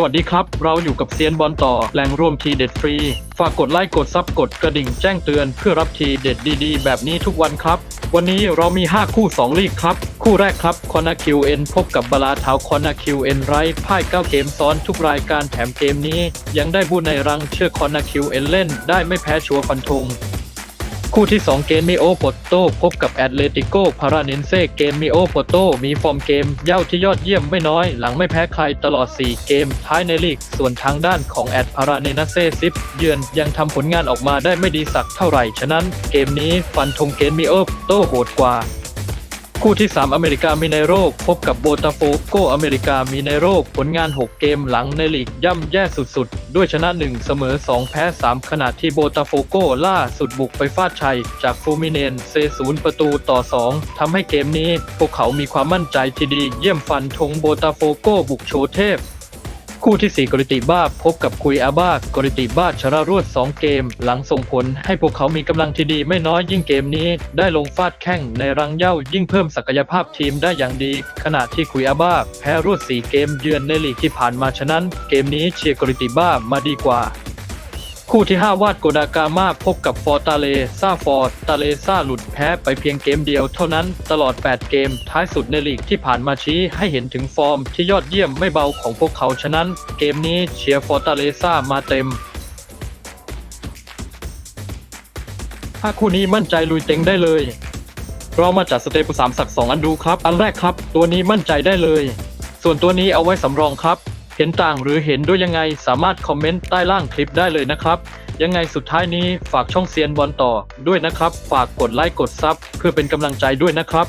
สวัสดีครับ เราอยู่กับเซียนบอลต่อแหล่งรวมทีเด็ดฟรี ฝากกดไลค์กดซับกดกระดิ่งแจ้งเตือนเพื่อรับทีเด็ดดีๆ แบบนี้ทุกวันครับ วันนี้เรามี 5 คู่ 2 ลีกครับ คู่แรกครับคอนาคิวเอ็นพบกับบาลาเทาคอนาคิวเอ็นไรพ่าย 9 เกมซ้อนทุกรายการแถมเกมนี้ ยังได้บูในรังเชื่อคอนาคิวเอ็นเล่น ได้ไม่แพ้ชัวร์ฟันธง คู่ที่ 2 เกมมิโอโปโตพบกับแอตเลติโกพาราเนนเซเกมมิโอโปโตมีฟอร์มเกมเย่าที่ยอดเยี่ยมไม่น้อย หลังไม่แพ้ใครตลอด 4 เกมท้ายในลีก ส่วนทางด้านของแอตพาราเนนเซซิปเยือนยังทำผลงานออกมาได้ไม่ดีสักเท่าไหร่ ฉะนั้นเกมนี้ฟันธงเกมมิโอโปโตโหดกว่า คู่ที่ 3 อเมริกามีในโรพบกับโบตาโฟโกอเมริกามีในโรผลงาน 6 เกมหลังในลีกย่ำแย่สุดๆ ด้วยชนะ 1 เสมอ 2 แพ้ 3 ขณะที่โบตาโฟโกล่าสุดบุกไปฟาดชัย จากฟูมิเนนเซศูนย์ประตูต่อ 2ทำให้เกมนี้ พวกเขามีความมั่นใจที่ดีเยี่ยมฟันธงโบตาโฟโกบุกโชว์เทพ คู่ที่ 4 กริติบ้าพบกับคุยอาบ้ากริติบ้าชนะรวด 2 เกม หลังส่งผลให้พวกเขามีกำลังที่ดีไม่น้อยยิ่งเกมนี้ ได้ลงฟาดแข้งในรังเย่ายิ่งเพิ่มศักยภาพทีมได้อย่างดี ขณะที่คุยอาบ้าแพ้รวด 4 เกมเยือนในลีกที่ผ่านมาฉะนั้น เกมนี้เชียร์กริติบ้ามาดีกว่า คู่ที่ 5 วาดโกดากามาพบกับฟอร์ตาเลซาฟอร์ตาเลซาหลุดแพ้ไปเพียงเกมเดียวเท่านั้นตลอด 8 เกมท้ายสุดในลีกที่ผ่านมาชี้ให้เห็นถึงฟอร์มที่ยอดเยี่ยมไม่เบาของพวกเขาฉะนั้น เกมนี้เชียร์ฟอร์ตาเลซามาเต็มถ้าคู่นี้มั่นใจลุยเต็งได้เลย เรามาจัดสเตปสามสักสองอันดูครับ อันแรกครับ ตัวนี้มั่นใจได้เลย ส่วนตัวนี้เอาไว้สำรองครับ เห็นต่างหรือเห็นด้วยยังไงสามารถคอมเมนต์ใต้ล่างคลิปได้เลยนะครับ ยังไงสุดท้ายนี้ฝากช่องเซียนบอลต่อด้วยนะครับ ฝากกดไลค์กดซับเพื่อเป็นกำลังใจด้วยนะครับ